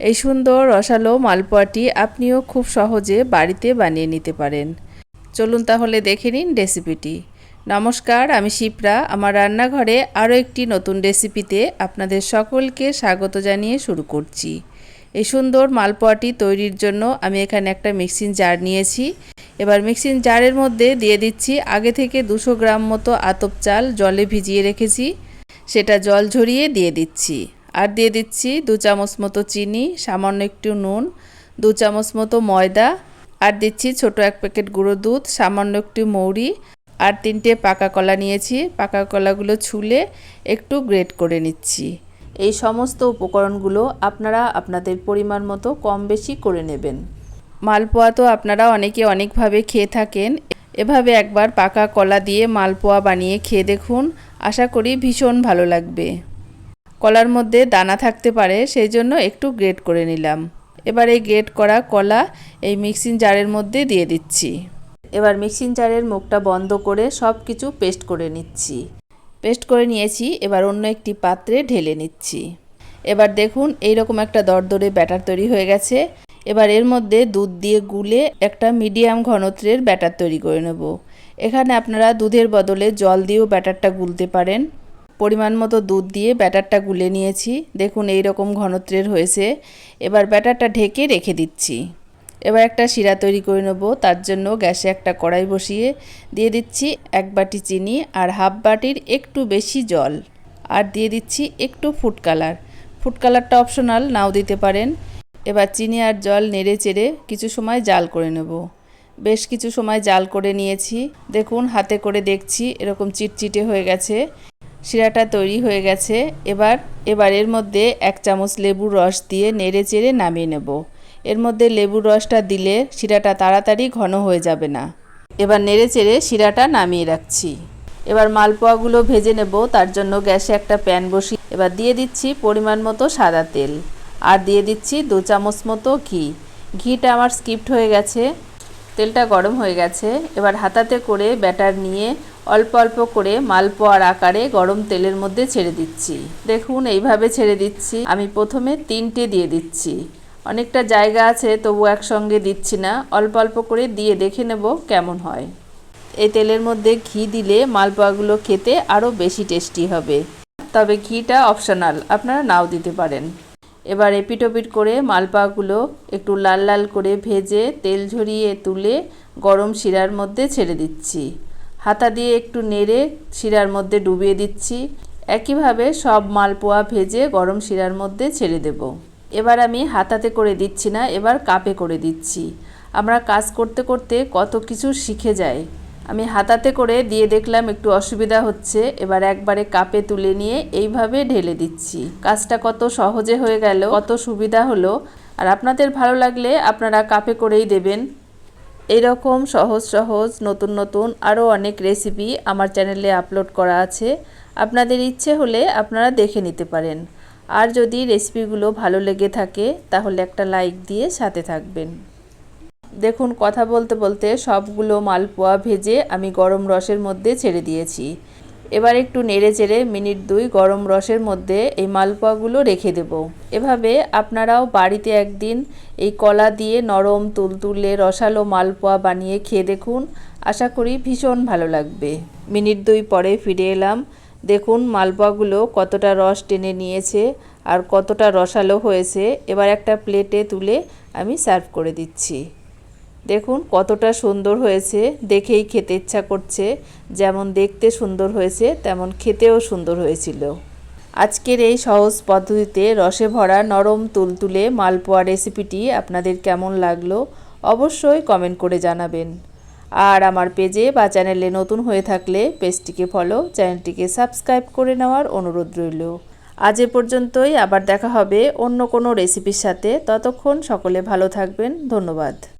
এই সুন্দর, রসালো মালপোয়াটি আপনিও খুব সহজে বাড়িতে বানিয়ে নিতে পারেন। চলুন তাহলে দেখে নিন রেসিপিটি। নমস্কার, আমি শিপ্রা। আমার রান্নাঘরে আরও একটি নতুন রেসিপিতে আপনাদের সকলকে স্বাগত জানিয়ে শুরু করছি। এই সুন্দর মালপোয়াটি তৈরির জন্য আমি এখানে একটা মিক্সিং জার নিয়েছি। এবার মিক্সিং জারের মধ্যে দিয়ে দিচ্ছি আগে থেকে দুশো গ্রাম মতো আতপ চাল জলে ভিজিয়ে রেখেছি। সেটা জল ঝরিয়ে দিয়ে দিচ্ছি। আর দিয়ে দিচ্ছি দু চামচ মতো চিনি, সামান্য একটু নুন, দু চামচ মতো ময়দা, আর দিচ্ছি ছোট এক প্যাকেট গুঁড়ো দুধ, সামান্য একটু মৌরি, আর তিনটে পাকা কলা নিয়েছি। পাকা কলাগুলো ছুলে একটু গ্রেট করে নিচ্ছি। এই সমস্ত উপকরণগুলো আপনারা আপনাদের পরিমাণ মতো কম বেশি করে নেবেন। মালপোয়া তো আপনারা অনেকে অনেকভাবে খেয়ে থাকেন। এভাবে একবার পাকা কলা দিয়ে মালপোয়া বানিয়ে খেয়ে দেখুন। আশা করি ভীষণ ভালো লাগবে। কলার মধ্যে দানা থাকতে পারে সেই জন্য একটু গ্রেট করে নিলাম। এবার এই গ্রেট করা কলা এই মিক্সিং জারের মধ্যে দিয়ে দিচ্ছি। এবার মিক্সিং জারের মুখটা বন্ধ করে সব কিছু পেস্ট করে নিচ্ছি। পেস্ট করে নিয়েছি, এবার অন্য একটি পাত্রে ঢেলে নিচ্ছি। এবার দেখুন এই রকম একটা দরদরে ব্যাটার তৈরি হয়ে গেছে। এবার এর মধ্যে দুধ দিয়ে গুলে একটা মিডিয়াম ঘনত্বের ব্যাটার তৈরি করে নেব। এখানে আপনারা দুধের বদলে জল দিয়েও ব্যাটারটা গুলতে পারেন। পরিমাণ মতো দুধ দিয়ে ব্যাটারটা গুলে নিয়েছি। দেখুন এই রকম ঘনত্বের হয়েছে। এবার ব্যাটারটা ঢেকে রেখে দিচ্ছি। এবার একটা শিরা তৈরি করে নেব। তার জন্য গ্যাসে একটা কড়াই বসিয়ে দিয়ে দিচ্ছি এক বাটি চিনি আর হাফ বাটির একটু বেশি জল। আর দিয়ে দিচ্ছি একটু ফুড কালার। ফুড কালারটা অপশনাল, নাও দিতে পারেন। এবার চিনি আর জল নেড়ে চেড়ে কিছু সময় জাল করে নেব। বেশ কিছু সময় জাল করে নিয়েছি। দেখুন, হাতে করে দেখছি, এরকম চিটচিটে হয়ে গেছে। শিরাটা তৈরি হয়ে গেছে। এবার এবার এর মধ্যে এক চামচ লেবুর রস দিয়ে নেড়ে চেড়ে নামিয়ে নেব। এর মধ্যে লেবুর রসটা দিলে শিরাটা তাড়াতাড়ি ঘন হয়ে যাবে না। এবার নেড়ে চেড়ে শিরাটা নামিয়ে রাখছি। এবার মালপোয়াগুলো ভেজে নেব। তার জন্য গ্যাসে একটা প্যান বসি। এবার দিয়ে দিচ্ছি পরিমাণ মতো সাদা তেল। আর দিয়ে দিচ্ছি দু চামচ মতো ঘি। ঘিটা আমার স্কিপ্ট হয়ে গেছে। তেলটা গরম হয়ে গেছে। এবার হাতাতে করে ব্যাটার নিয়ে অল্প অল্প করে মালপোয়ার আকারে গরম তেলের মধ্যে ছেড়ে দিচ্ছি। দেখুন, এইভাবে ছেড়ে দিচ্ছি। আমি প্রথমে তিনটে দিয়ে দিচ্ছি। অনেকটা জায়গা আছে, তবু একসঙ্গে দিচ্ছি না। অল্প অল্প করে দিয়ে দেখে নেব কেমন হয়। এই তেলের মধ্যে ঘি দিলে মালপোয়াগুলো খেতে আরও বেশি টেস্টি হবে। তবে ঘিটা অপশনাল, আপনারা নাও দিতে পারেন। এবার এপিটোপিট করে মালপাগুলো একটু লাল লাল করে ভেজে তেল ঝরিয়ে তুলে গরম শিরার মধ্যে ছেড়ে দিচ্ছি। হাতা দিয়ে একটু নেড়ে শিরার মধ্যে ডুবিয়ে দিচ্ছি। একইভাবে সব মালপোয়া ভেজে গরম শিরার মধ্যে ছেড়ে দেব। এবার আমি হাতাতে করে দিচ্ছি না, এবার কাপে করে দিচ্ছি। আমরা কাজ করতে করতে কত কিছু শিখে যায় আমি হাতাতে করে দিয়ে দেখলাম একটু অসুবিধা হচ্ছে, এবার একবারে কাপে তুলে নিয়ে এইভাবে ঢেলে দিচ্ছি। কাজটা কত সহজে হয়ে গেল, কত সুবিধা হলো। আর আপনাদের ভালো লাগলে আপনারা কাপে করেই দেবেন। এইরকম সহজ সহজ, নতুন নতুন আরও অনেক রেসিপি আমার চ্যানেলে আপলোড করা আছে। আপনাদের ইচ্ছে হলে আপনারা দেখে নিতে পারেন। আর যদি রেসিপিগুলো ভালো লেগে থাকে, তাহলে একটা লাইক দিয়ে সাথে থাকবেন। দেখুন, কথা বলতে বলতে সবগুলো মালপোয়া ভেজে আমি গরম রসের মধ্যে ছেড়ে দিয়েছি। এবার একটু নেড়ে চেড়ে মিনিট দুই গরম রসের মধ্যে এই মালপোয়াগুলো রেখে দেব। এভাবে আপনারাও বাড়িতে একদিন এই কলা দিয়ে নরম তুলতুলে রসালো মালপোয়া বানিয়ে খেয়ে দেখুন। আশা করি ভীষণ ভালো লাগবে। মিনিট দুই পরে ফিরে এলাম। দেখুন মালপোয়াগুলো কতটা রস টেনে নিয়েছে আর কতটা রসালো হয়েছে। এবার একটা প্লেটে তুলে আমি সার্ভ করে দিচ্ছি। দেখুন কতটা সুন্দর হয়েছে, দেখেই খেতে ইচ্ছা করছে। যেমন দেখতে সুন্দর হয়েছে, তেমন খেতেও সুন্দর হয়েছিল। আজকের এই সহজ পদ্ধতিতে রসে ভরা নরম তুলতুলে মালপোয়া রেসিপিটি আপনাদের কেমন লাগল অবশ্যই কমেন্ট করে জানাবেন। আর আমার পেজে বা চ্যানেলে নতুন হয়ে থাকলে পেজটিকে ফলো, চ্যানেলটিকে সাবস্ক্রাইব করে নেওয়ার অনুরোধ রইল। আজ এ পর্যন্তই, আবার দেখা হবে অন্য কোনো রেসিপির সাথে। ততক্ষণ সকলে ভালো থাকবেন। ধন্যবাদ।